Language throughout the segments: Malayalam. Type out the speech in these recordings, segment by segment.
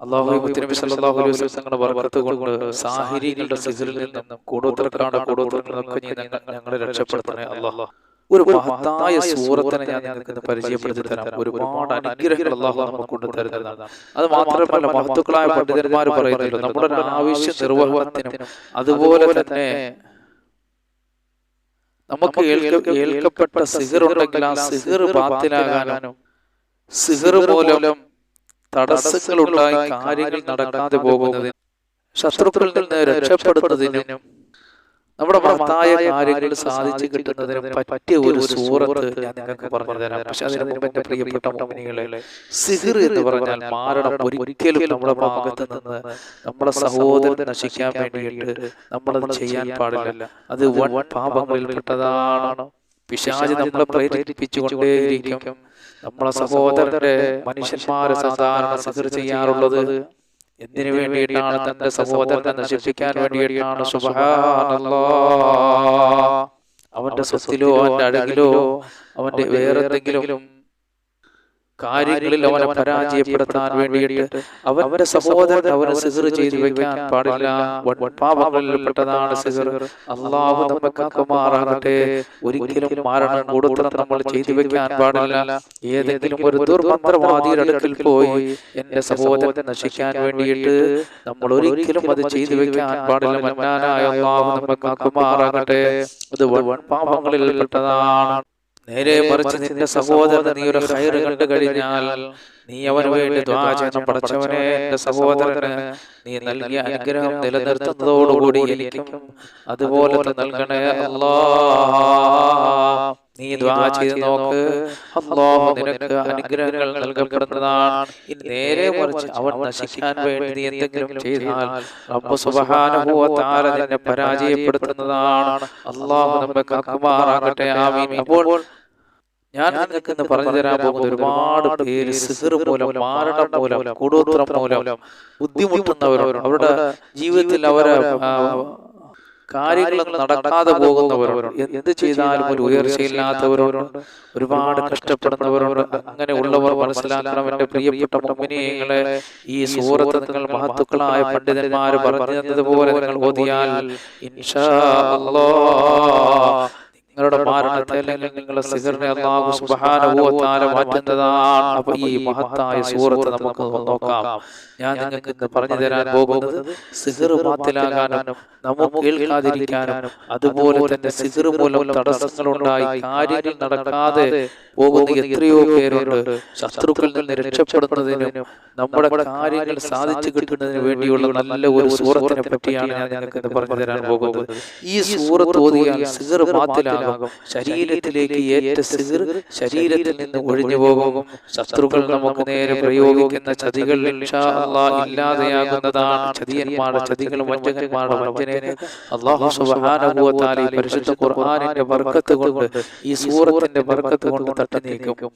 അള്ളാഹു മുത്തനബി സല്ലല്ലാഹു അലൈഹി വസല്ലം കൊണ്ട് സാഹിരികളുടെ നിന്നും കൂടോത്രക്കാരുടെ കൂടോത്രത്തിൽ നിന്നൊക്കെ നീ ഞങ്ങ- ഞങ്ങളെ രക്ഷപ്പെടുത്തണേ അള്ളാഹ് ഒരു മഹത്തായ സൂറത്തിനെ ഞാൻ നിങ്ങൾക്ക് പരിചയപ്പെടുത്തി തരാം. ഒരുപാട് അനുഗ്രഹങ്ങൾ അള്ളാഹു നമുക്ക് കൊണ്ട് തരുന്നതാണ് അത് മാത്രമല്ല മഹത്തുക്കളായ പണ്ഡിതന്മാർ പറയുന്നില്ല നമ്മുടെ ഒരു ആവശ്യ നിർവഹണത്തിനും അതുപോലെ തന്നെ നമുക്ക് ഏൽക്ക- ഏൽക്കപ്പെട്ട സിഹർ ഉണ്ടെങ്കിൽ ആ സിഹർ ബാത്തിലാകാനും സിഹർ മൂലം തടസ്സങ്ങൾ ഉണ്ടായി കാര്യങ്ങൾ നടക്കാതെ പോകുന്നതിനും ശത്രുക്കളിൽ നിന്ന് രക്ഷപ്പെടുന്നതിനും നമ്മുടെ മഹത്തായ കാര്യങ്ങൾ സാധിച്ചു കിട്ടുന്നതിനും പറ്റിയ ഒരു സൂറത്ത് ഞാൻ നിങ്ങൾക്ക് പറഞ്ഞു തരാം. പക്ഷെ അതിന് മുമ്പ് എന്റെ പ്രിയപ്പെട്ട മോമിനികളെ സിഹിർ എന്ന് പറഞ്ഞാൽ മാരണം ഒരിക്കലും നമ്മുടെ ഭാഗത്ത് നിന്ന് നമ്മുടെ സഹോദരൻ നശിക്കാൻ വേണ്ടിയിട്ട് നമ്മളത് ചെയ്യാൻ പാടില്ല. അത് പാപങ്ങളിൽ പാപങ്ങളിൽപ്പെട്ടതാണ്. പിശാചി നമ്മളെ പ്രേരിപ്പിച്ചുകൊണ്ടേയിരിക്കും. നമ്മളെ സഹോദരന്റെ മനുഷ്യന്മാരെ സാധാരണ സിഹിർ ചെയ്യാറുള്ളത് എന്തിനു വേണ്ടിയിട്ടാണ് തന്റെ സഹോദരനെ നശിപ്പിക്കാൻ വേണ്ടിയിട്ടാണ് അവന്റെ സ്വത്തിലോ അവന്റെ അഴകിലോ അവന്റെ വേറെ എന്തെങ്കിലും കാര്യങ്ങളിൽ അവനെ പരാജയപ്പെടുത്താൻ വേണ്ടിയിട്ട് അവന്റെ സഹോദരൻ അവരെ സിഹർ ചെയ്ത് വെക്കാൻ പാടില്ല. പാപങ്ങളിൽപ്പെട്ടതാണ് സിഹർ. അള്ളാഹു നമ്മെ കാക്കുമാറാകട്ടെ ഒരിക്കലും മാരണം കൊടുത്തണം നമ്മൾ ചെയ്തു വെക്കാൻ പാടില്ല. ഏതെങ്കിലും ഒരു ദുർമന്ത്രവാദിയുടെ അടുക്കൽ പോയി എന്റെ സഹോദരൻ നശിക്കാൻ വേണ്ടിയിട്ട് നമ്മൾ ഒരിക്കലും അത് ചെയ്തു വെക്കാൻ പാടില്ല. മന്നാനായ അള്ളാഹു നമ്മെ കാക്കുമാറാകട്ടെ അത് പാപങ്ങളിൽപ്പെട്ടതാണ്. നേരെ മറിച്ച് നിന്റെ സഹോദരൻ നീ ഒരു ഹൈർ കണ്ടു കഴിഞ്ഞാൽ നീ അവന് വേണ്ടി ദ്വാ ചെയ്യണം പടച്ചവനെ എന്റെ സഹോദരന് നീ നൽകിയ അനുഗ്രഹം നിലനിർത്തുന്നതോടുകൂടി എനിക്കും അതുപോലെ നൽകണേ. അല്ലാ നീ ദ്വാ ചെയ്ത് നോക്ക്. അല്ലാഹു നിനക്ക് അനുഗ്രഹങ്ങൾ നൽകപ്പെടുന്നതാണ്. ഇനി നേരെ മറിച്ച് അവൻ നശിക്കാൻ വേണ്ടി നീ എന്തെങ്കിലും ചെയ്താൽ റബ്ബ് തആല നിന്നെ പരാജയപ്പെടുത്തുന്നതാണ്. അല്ലാഹു നമ്മെ കാക്കുമാറാകട്ടെ. ആമീൻ. അപ്പോൾ ഞാൻ നിങ്ങൾക്ക് ഇന്ന് പറഞ്ഞു തരാൻ പോകുന്ന ഒരുപാട് പേര് സിഹർ മൂലം മാരണം മൂലം കൂടോത്രം മൂലം ബുദ്ധിമുട്ടുന്നവരും അവരുടെ ജീവിതത്തിൽ അവരെ കാര്യങ്ങൾ നടക്കാതെ പോകുന്നവരുണ്ട്. എന്ത് ചെയ്താലും ഒരു ഉയർച്ചയില്ലാത്തവരുണ്ട്. ഒരുപാട് കഷ്ടപ്പെടുന്നവരുണ്ട്. അങ്ങനെ ഉള്ളവർ മനസ്സിലാക്കണം. എന്റെ പ്രിയപ്പെട്ട മുമ്പിനിയങ്ങളെ ഈ സൂറത്ത് നിങ്ങൾ മഹത്തുക്കളായ പണ്ഡിതന്മാർ പറഞ്ഞു തന്നതുപോലെ നിങ്ങൾ ഓതിയാൽ ഇൻഷാ നിങ്ങളുടെ മാരണത്തെ അല്ലെങ്കിൽ നിങ്ങളുടെ സിഹറിനെ അള്ളാഹു സുബ്ഹാനഹു വ തആല മാറ്റുന്നതാണ്. അപ്പൊ ഈ മഹത്തായ സൂറത്ത് നമുക്ക് നോക്കാം. ഞാൻ നിങ്ങൾക്ക് ഇന്ന് പറഞ്ഞു തരാൻ പോകുന്നത് സിഹർ മാത്തിലാകാനും നമുക്ക് കേൾക്കാതിരിക്കാനും അതുപോലെ തന്നെ സിഹർ മൂലം തടസ്സങ്ങളുണ്ടായി കാര്യങ്ങൾ നടക്കാതെ പോകുന്ന എത്രയോ പേരുണ്ട്. ശത്രുക്കളിൽ നിന്ന് രക്ഷപ്പെടുന്നതിനും നമ്മുടെ കാര്യങ്ങൾ സാധിച്ചു കിട്ടുന്നതിന് വേണ്ടിയുള്ള നല്ല ഒരു സൂറത്തിനെ പറ്റിയാണ് ഞാൻ നിങ്ങൾക്ക് ഇന്ന് പറഞ്ഞു തരാൻ പോകുന്നത്. ഈ സൂറത്ത് ഓതിയാൽ സിഹർ മാത്തിലാകും ശരീരത്തിലേക്ക് ഏറ്റ സിഹർ ശരീരത്തിൽ നിന്ന് ഒഴിഞ്ഞു പോകും. ശത്രുക്കൾ നമുക്ക് നേരെ പ്രയോഗിക്കുന്ന ചതികൾ ഇല്ലാതെയാകുന്നതാണ് ചതിയന്മാരുടെ ചതികൾ വഞ്ചകന്മാരുടെ വഞ്ചനയെ അള്ളാഹു ഈ പരിശുദ്ധ ഖുർആാനിന്റെ ബർക്കത്ത് കൊണ്ട് ഈ സൂറത്തിന്റെ ബർക്കത്ത് കൊണ്ട് തട്ടി നീക്കും.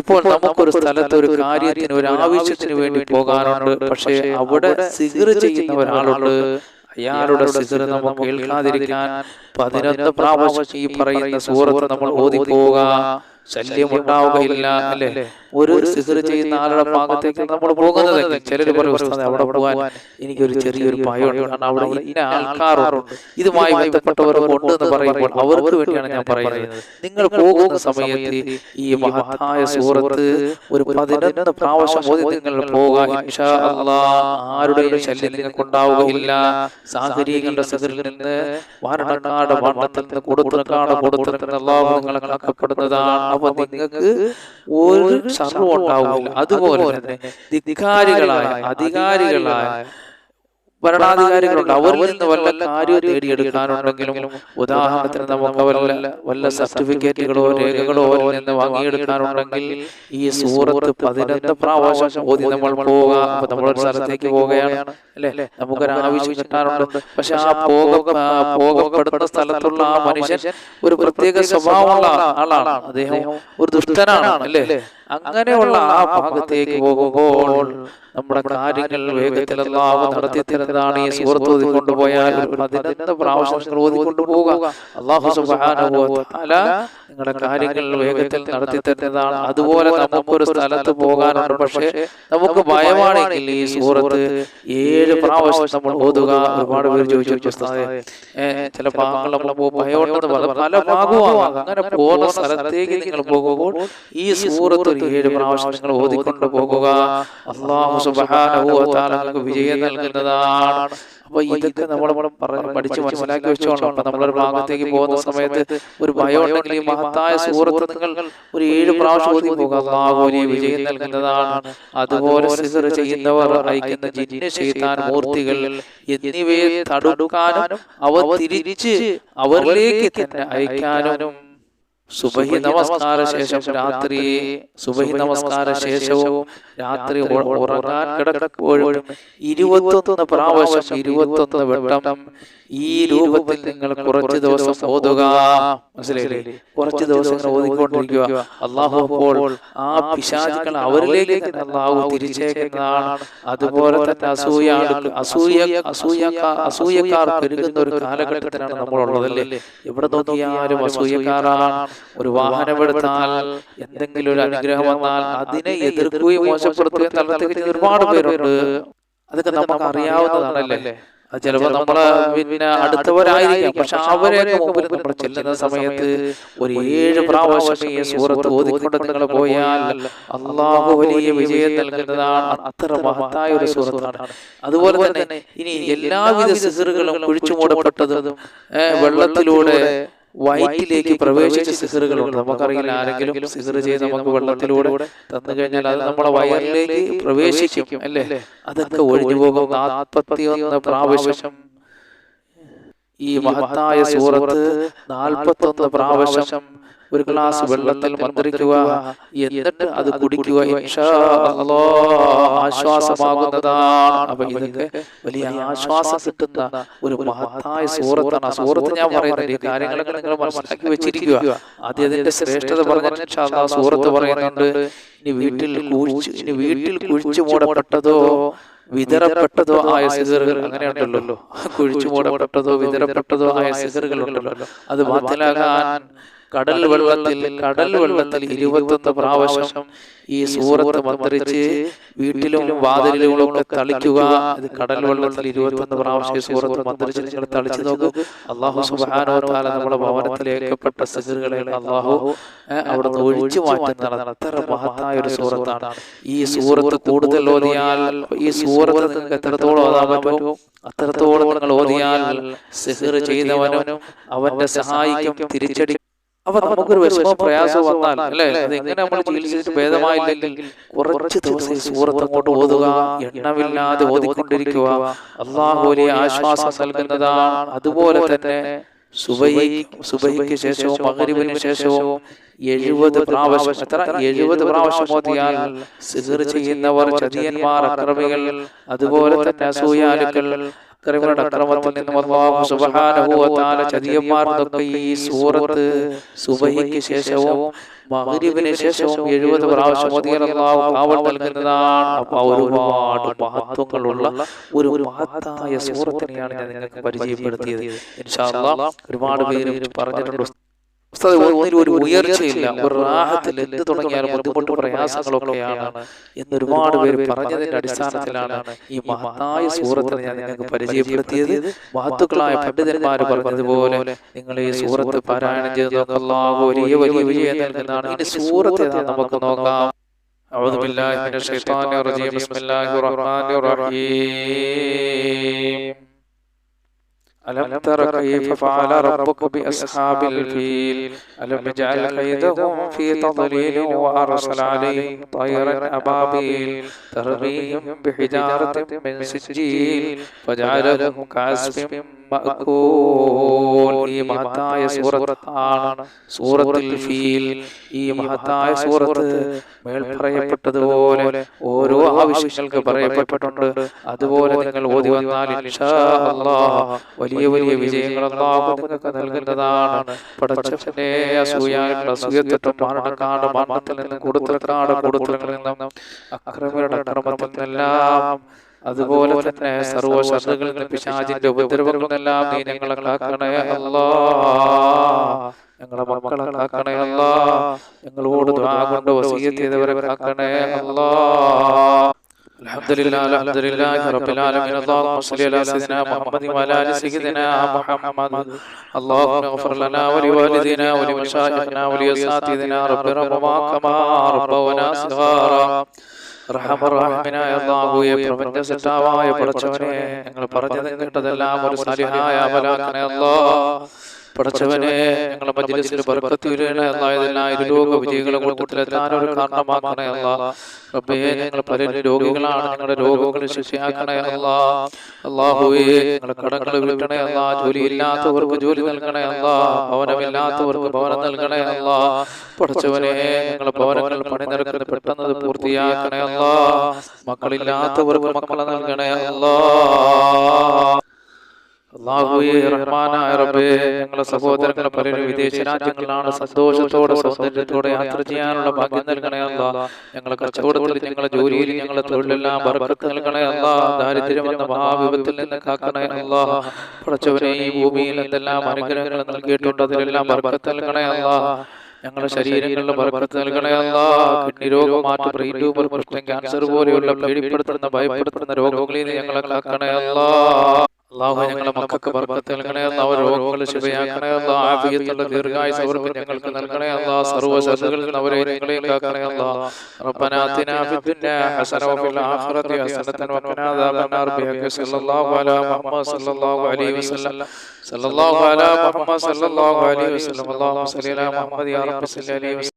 ഇപ്പോൾ നമുക്കൊരു സ്ഥലത്ത് ഒരു കാര്യത്തിന് ഒരു ആവശ്യത്തിന് വേണ്ടി പോകാറുണ്ട്. പക്ഷേ അവിടെ സിഗർ ചെയ്യുന്ന ഒരാളുണ്ട്. അയാളുടെ സിഗർ നമുക്ക് കേൾക്കാതിരിക്കാൻ പതിനൊന്ന് പ്രാവശ്യം ഈ പറയുന്ന സൂറത്ത് നമ്മൾ ഓതി പോവുക ശല്യം ഉണ്ടാവുകയില്ല അല്ലേ? ഒരു സിഗർ ചെയ്യുന്ന ആളുടെ ഭാഗത്തേക്ക് നമ്മൾ പോകുന്നത് ചിലർ പറയും "ഉസ്താദേ, അവിടെ പോകാൻ എനിക്കൊരു ചെറിയൊരു ഭയമുണ്ട്. കാരണം അവിടെ ഇന്ന ആൾക്കാറുണ്ട് ഇതുമായി ബന്ധപ്പെട്ടവർ ഉണ്ട് എന്ന് പറയുമ്പോൾ അവർക്ക് വേണ്ടിയാണ് ഞാൻ പറയുന്നത്. നിങ്ങൾ പോകുന്ന സമയത്ത് ഈ മഹത്തായ സൂറത്ത് ഒരു പതിനൊന്ന് പ്രാവശ്യം ഓതി നിങ്ങൾ അല്ലാഹ് ആരുടെയും ശല്യം നിങ്ങൾക്ക് ഉണ്ടാവുകയില്ല. സാഹചര്യങ്ങളുടെ സിഗറിൽ നിന്ന് വാരണക്കാട് വണ്ണത്തിൽ നിന്ന് കൊടുത്തുനക്കാട് കൊടുത്തുനിന്ന് അള്ളാഹു നിങ്ങളെ കണക്കപ്പെടുന്നതാണ് അപ്പൊ നിങ്ങൾക്ക് ഒരു ശർവം ഉണ്ടാവില്ല അതുപോലെ തന്നെ ധിക്കാരികളായ അധികാരികളായ ഭരണാധികാരികളുണ്ട്. അവരിൽ നിന്ന് വല്ല കാര്യം നേടിയെടുക്കാനുണ്ടെങ്കിലും ഉദാഹരണത്തിന് നമുക്ക് വല്ല വല്ല സർട്ടിഫിക്കറ്റുകളോ രേഖകളോ അവരിൽ നിന്ന് വാങ്ങിയെടുക്കാനുണ്ടെങ്കിൽ ഈ സൂറത്ത് പതിനൊന്ന് പ്രാവശ്യം ഓതി നമ്മൾ പോവുക അപ്പൊ ഒരു സ്ഥലത്തേക്ക് പോവുകയാണ്. അല്ലെ? നമുക്കൊരു ആവശ്യം കിട്ടാനുണ്ട് പക്ഷെ ആ പോക ആ പോകപ്പെടുന്ന സ്ഥലത്തുള്ള ആ മനുഷ്യൻ ഒരു പ്രത്യേക സ്വഭാവമുള്ള ആളാണ്. അദ്ദേഹം ഒരു ദുഷ്ടനാണ്. അല്ലേ? അങ്ങനെയുള്ള ആ ഭാഗത്തേക്ക് പോകുമ്പോൾ നമ്മുടെ കാര്യങ്ങൾ വേഗത്തിൽ അള്ളാഹു നടത്തി തരുന്നതാണ് ഈ സുഹൃത്ത് ഓതിക്കൊണ്ടുപോയാൽ ഒരു പതിനൊന്ന് പ്രാവശ്യം നിങ്ങൾ ഓതിക്കൊണ്ടുപോകുക. അള്ളാഹു തആല നിങ്ങളുടെ കാര്യങ്ങൾ വേഗത്തിൽ നടത്തി തരുന്നതാണ് അതുപോലെ നമുക്കൊരു സ്ഥലത്ത് പോകാനുണ്ട്. പക്ഷേ നമുക്ക് ഭയമാണെങ്കിൽ ഈ സുഹൃത്ത് ഏഴ് പ്രാവശ്യം നമ്മൾ ഓതുക ഒരുപാട് പേര് ചോദിച്ചു ചില ഭാഗങ്ങൾ നമ്മൾ ഭയമുണ്ടെന്ന് പറഞ്ഞു പല ഭാഗവും അങ്ങനെ പോകുന്ന സ്ഥലത്തേക്ക് നിങ്ങൾ പോകുമ്പോൾ ഈ സുഹൃത്ത് ഏഴ് പ്രാവശ്യം നിങ്ങൾ ഓതിക്കൊണ്ട് പോകുക. അള്ളാഹു നിങ്ങൾക്ക് വിജയം നൽകുന്നതാണ്. അപ്പൊ ഇതൊക്കെ നമ്മൾ പഠിച്ച് മനസ്സിലാക്കി വെച്ചോളാം അപ്പൊ നമ്മളൊരു ഭാഗത്തേക്ക് പോകുന്ന സമയത്ത് ഒരു ഭയം ഉണ്ടെങ്കിൽ ഈ മഹത്തായ സൂറത്ത് നിങ്ങൾ ഒരു ഏഴ് പ്രാവശ്യം ഓതി പോകുക. വിജയം നൽകുന്നതാണ്. അതുപോലെ സിഹർ ചെയ്യുന്നവർ അയക്കുന്ന ജിന്ന് ചെയ്താൻ മൂർത്തികൾ എന്നിവയെ തടുക്കാനും അവ തിരിച്ച് അവരിലേക്ക് തന്നെ അയക്കാനും സുബഹി നമസ്കാര ശേഷം രാത്രി സുബഹി നമസ്കാര ശേഷവും രാത്രി ഉറങ്ങാൻ കിടക്കുമ്പോഴും ഇരുപത്തൊന്ന് പ്രാവശ്യം ഇരുപത്തൊന്ന് വട്ടം ഈ രൂപത്തിൽ നിങ്ങൾ കുറച്ച് ദിവസം ഓതുക. മനസ്സിലായില്ലേ? കുറച്ച് ദിവസം ഓതിക്കൊണ്ടിരിക്കുക. അള്ളാഹു അപ്പോൾ ആ പിശാചുക്കൾ അവരിലേക്ക് അള്ളാഹു തിരിച്ചേക്കുന്നതാണ്. അതുപോലെ തന്നെ അസൂയ അസൂയ അസൂയ അസൂയക്കാർ പെരുകുന്ന ഒരു കാലഘട്ടത്തിലാണ് നമ്മളുള്ളതല്ലേ എവിടെ നോക്കിയാലും അസൂയക്കാരാണ്. ഒരു വാഹനം എടുത്താൽ എന്തെങ്കിലും ഒരു അനുഗ്രഹം വന്നാൽ അതിനെ എതിർക്കുകയും മോശപ്പെടുത്തുകയും തലത്തിൽ ഒരുപാട് പേരുണ്ട്. അതൊക്കെ നമുക്ക് അറിയാവുന്നതാണല്ലേ? ചിലപ്പോ നമ്മൾ പിന്നെ അടുത്തവരായിരിക്കാം പക്ഷെ അവരെയൊക്കെ മുമ്പിൽ നമ്മൾ ചെല്ലുന്ന സമയത്ത് ഒരു ഏഴ് പ്രാവശ്യം ഈ സൂറത്ത് ഓതിക്കൊണ്ട് നിങ്ങൾ പോയാൽ അള്ളാഹു വലിയ വിജയം നൽകുന്നതാണ് അത്ര മഹത്തായ ഒരു സൂറത്താണ് അതുപോലെ തന്നെ ഇനി എല്ലാവിധ സിസറുകളും കുഴിച്ചു മൂടപ്പെട്ടതും വെള്ളത്തിലൂടെ വയറ്റിലേക്ക് പ്രവേശിച്ച സിഹറുകളുണ്ട്. നമുക്കറിയില്ല ആരെങ്കിലും സിഹർ ചെയ്ത് നമുക്ക് വെള്ളത്തിലൂടെ തന്നു കഴിഞ്ഞാൽ അത് നമ്മളെ വയറിലേക്ക് പ്രവേശിക്കും അല്ലേ? അതൊക്കെ ഒഴിഞ്ഞു പോകും. നാൽപ്പത്തിയൊന്ന് പ്രാവശ്യം. ഈ മഹത്തായ സൂറത്ത് നാൽപ്പത്തൊന്ന് പ്രാവശ്യം ഒരു ഗ്ലാസ് വെള്ളത്തിൽ മന്ത്രിക്കുക എന്നിട്ട് അത് കുടിക്കുക. ആശ്വാസമാകുന്നതാണ്. അപ്പൊ ഇതൊക്കെ വലിയ ആശ്വാസം കിട്ടുന്ന ഒരു മഹത്തായ സൂറത്താണ് ആ സൂറത്ത് ഞാൻ പറയുന്നത് ഈ കാര്യങ്ങളൊക്കെ നിങ്ങൾ മനസ്സിലാക്കി വെച്ചിരിക്കുക. ആദ്യം അതിന്റെ ശ്രേഷ്ഠത പറഞ്ഞിട്ട് ഇൻഷാ അല്ലാഹ് സൂറത്ത് പറയുന്നുണ്ട് ഇനി വീട്ടിൽ കുഴിച്ച് ഇനി വീട്ടിൽ കുഴിച്ചു മൂടപ്പെട്ടതോ വിതരപ്പെട്ടതോ ആയ സിഗറുകൾ അങ്ങനെ ഉണ്ടല്ലോ. കുഴിച്ചു മൂടപ്പെട്ടതോ വിതരപ്പെട്ടതോ ആയ സിഗറുകൾ ഉണ്ടല്ലോ. അത് ബാത്തിലാകാൻ കടൽ വെള്ളത്തിൽ കടൽ വെള്ളത്തിൽ ഇരുപത്തൊന്ന് പ്രാവശ്യം ഈ സൂറത്ത് മന്ത്രിച്ച് വീട്ടിലും വാതിലിലും ഒക്കെ തളിക്കുക. ഇത് കടൽ വെള്ളത്തിൽ ഇരുപത്തൊന്ന് പ്രാവശ്യം ഈ സൂറത്ത് മന്ത്രിച്ച് നിങ്ങൾ തളിച്ചു നോക്കൂ. അള്ളാഹു താല നമ്മുടെ ഭവനത്തിലേക്കപ്പെട്ട സിഹറുകളെ അള്ളാഹു അവിടെ നിന്ന് ഒഴിച്ചു മാറ്റുന്നതാണ് അത്ര മഹത്തായ ഒരു സൂറത്താണ്. ഈ സൂറത്ത് കൂടുതൽ ഓതിയാൽ ഈ സൂറത്ത് നിങ്ങൾക്ക് എത്രത്തോളം ഓതാൻ പറ്റുമോ അത്രത്തോളം നിങ്ങൾ ഓതിയാൽ സെഹിർ ചെയ്തവനും അവന്റെ സഹായിക്കും തിരിച്ചടി അപ്പൊ നമുക്കൊരു വിഷമോ പ്രയാസമോ വന്നാൽ അല്ലെ? എങ്ങനെ നമ്മൾ ചികിത്സിച്ചിട്ട് ഭേദമായില്ലെങ്കിൽ കുറച്ച് ദിവസം സൂറത്ത് അങ്ങോട്ട് ഓതുക എണ്ണമില്ലാതെ ഓതിക്കൊണ്ടിരിക്കുക. അള്ളാഹു വലിയ ആശ്വാസം നൽകുന്നതാണ്. അതുപോലെ തന്നെ സുബൈ സുബൈക്ക് ശേഷവും മകരിവിന് ശേഷവും എഴുപത് പ്രാവശ്യം എത്ര? എഴുപത് പ്രാവശ്യം ഓതിയാൽ സിഹർ ചെയ്യുന്നവർ ചതിയന്മാർ അക്രമികൾ. അതുപോലെ തന്നെ അസൂയാലുക്കൾ. അക്രമികളുടെ അക്രമത്തിൽ നിന്നും അള്ളാഹു സുബ്ഹാനഹു വ തആല ചതിയന്മാർന്നൊക്കെ ഈ സൂറത്ത് സുബഹിക്ക് ശേഷവും മഗ്രിബിന് ശേഷവും എഴുപത് പ്രാവശ്യം ഓതിയാൽ അള്ളാഹു കാവൽ നൽകുന്നതാണ്. അപ്പൊ ഒരുപാട് മഹത്വങ്ങളുള്ള ഒരു മഹത്തായ സൂറത്തിനെയാണ് ഞാൻ നിങ്ങൾക്ക് പരിചയപ്പെടുത്തിയത്. ഇൻഷാ ഒരുപാട് പേര് പറഞ്ഞിട്ടുണ്ട്. ഉസ്താദ് ഒന്നിനും ഒരു ഉയർച്ചയില്ല ഒരു റാഹത്തിൽ എന്ത് തുടങ്ങിയാലും ബുദ്ധിമുട്ട് പ്രയാസങ്ങളൊക്കെയാണ് എന്ന് ഒരുപാട് പേര് പറഞ്ഞതിന്റെ അടിസ്ഥാനത്തിലാണ് ഈ മഹത്തായ സൂറത്തിനെ ഞാൻ നിങ്ങൾക്ക് പരിചയപ്പെടുത്തിയത് മഹത്തുക്കളായ പണ്ഡിതന്മാർ പറഞ്ഞതുപോലെ നിങ്ങൾ ഈ സൂറത്ത് പാരായണം ചെയ്ത് നോക്കുക അല്ലാഹു വലിയ വലിയ വിജയം നൽകുന്നതാണ് ഇനി സൂറത്ത് ഏതാ നമുക്ക് നോക്കാം أعوذ بالله من الشيطان الرجيم بسم الله الرحمن الرحيم ألم تر كيف فعل ربك بأصحاب الفيل ألم يجعل كيدهم في تضليل وأرسل عليهم طيرا أبابيل ترميهم بحجارة من سجيل فجعلهم كعصف مأكول ഈ മഹത്തായ സൂറത്താണ് സൂറത്തുൽ ഫീൽ ഈ മഹത്തായ സൂറത്ത് മേൽ പറയപ്പെട്ടതുപോലെ ഓരോ ആവശ്യങ്ങൾക്ക് പറയപ്പെട്ടിട്ടുണ്ട്. അതുപോലെ നിങ്ങൾ ഓതി വന്നാൽ വലിയ വലിയ വിജയങ്ങൾ നിങ്ങൾക്ക് നൽകുന്നതാണ്. പടച്ചവന്റെ അസൂയാനുള്ള അസൂയത്തൊട്ടും മരണക്കാട് മരണത്തിൽ നിന്നും കൊടുത്തക്കാട് കൊടുത്തങ്ങളിൽ നിന്നും അക്രമരുടെ അക്രമത്തിൽ നിന്നെല്ലാം അതുപോലെ തന്നെ നിന്ന് പിശാചിന്റെ ഉപദ്രവങ്ങളെല്ലാം നീ ഞങ്ങളെ കാക്കണേ അല്ലാ. ഞങ്ങളെ മക്കളെ കാക്കണേ അല്ലാ. ഞങ്ങളോട് കൊണ്ട് വസീയത്ത് ചെയ്തവരെ കാക്കണേ അല്ലാ. الحمد لله الحمد لله رب العالمين اللهم صل على سيدنا محمد وعلى ال سيدنا محمد اللهم اغفر لنا ولوالدينا ولمشايخنا ولاساتذتنا رب ارحمهما كما ربونا صغارا റഹമറാഹിമിനായ അള്ളാഹുയെ പ്രപഞ്ച സിട്ടാവായ പടച്ചവനെ ഞങ്ങൾ പറഞ്ഞതും കേട്ടതെല്ലാം ഒരു സലിഹായ അമലാക്കണേ അല്ലാ പടച്ചവനെ ഞങ്ങളെ മജ്ലിസിൽ ബർക്കത്തിലേ അല്ലായതെല്ലാം ഇരുലോക വിജയികളെ കൂട്ടത്തിലെത്താൻ ഒരു കാരണമാക്കണേ അല്ല. റബ്ബേ ഞങ്ങൾ പല രോഗികളാണ് ഞങ്ങളുടെ രോഗങ്ങൾ ശിക്ഷയാക്കണേ അല്ല. അള്ളാഹുവേ ഞങ്ങളുടെ കടങ്ങൾ വിട്ടണേ അല്ല. ജോലിയില്ലാത്തവർക്ക് ജോലി നൽകണേ അല്ല. ഭവനമില്ലാത്തവർക്ക് ഭവനം നൽകണേ അല്ല. പടച്ചവനെ ഞങ്ങളുടെ ഭവനങ്ങൾ പണി നിരക്കുന്നത് പെട്ടെന്ന് പൂർത്തിയാക്കണേ അല്ല. മക്കളില്ലാത്തവർക്ക് മക്കളെ നൽകണേ അല്ലാ. ഞങ്ങളെ സഹോദരങ്ങൾ പലരും വിദേശ രാജ്യങ്ങളിലാണ് സന്തോഷത്തോടെ സൗന്ദര്യത്തോടെ യാത്ര ചെയ്യാനുള്ള ഭാഗ്യം നൽകണേ അല്ല. ഞങ്ങളെ കച്ചവടത്തിൽ ഞങ്ങളെ ജോലിയിൽ ഞങ്ങളെ തൊഴിലെല്ലാം ബർക്കത്ത് നൽകണേ അല്ല. ദാരിദ്ര്യം എന്ന മഹാവിപത്തിൽ നിന്ന് കാക്കണേ അല്ല. പടച്ചവനെ ഈ ഭൂമിയിൽ എന്തെല്ലാം അനുഗ്രഹങ്ങൾ നൽകിയിട്ടുണ്ട് അതിലെല്ലാം ബർക്കത്ത് നൽകണേ അല്ല. ഞങ്ങളുടെ ശരീരങ്ങളിലെ ബർക്കത്ത് നൽകണേ അല്ല. കിഡ്നി രോഗം മാറ്റി ബ്രെയിൻ ട്യൂബർ പ്രശ്നം ക്യാൻസർ പോലെയുള്ള പേടിപ്പെടുത്തുന്ന ഭയപ്പെടുത്തുന്ന രോഗങ്ങളിൽ നിന്ന് ഞങ്ങളെ കാക്കണേ അല്ല അള്ളാഹു ഞങ്ങളെ മക്കൾക്ക് ബർക്കത്ത് നൽകണേ അല്ല അവർ രോഗങ്ങൾ ശിവയാക്കണേ അല്ല ആഫിയത്തുള്ള ദീർഘായുസ് അവർക്ക് ഞങ്ങൾക്ക് നൽകണേ അല്ല സർവ്വ ശത്രുക്കളിൽ നിന്ന് അവരെ ഞങ്ങളെയും കാക്കണേ അല്ല ربنا آتنا في الدنيا حسنة وفي الآخرة حسنة وقنا عذاب النار بحق صلى الله على محمد صلى الله عليه وسلم صلى الله على محمد صلى الله عليه وسلم اللهم صل على محمد يا رب صل عليه وسلم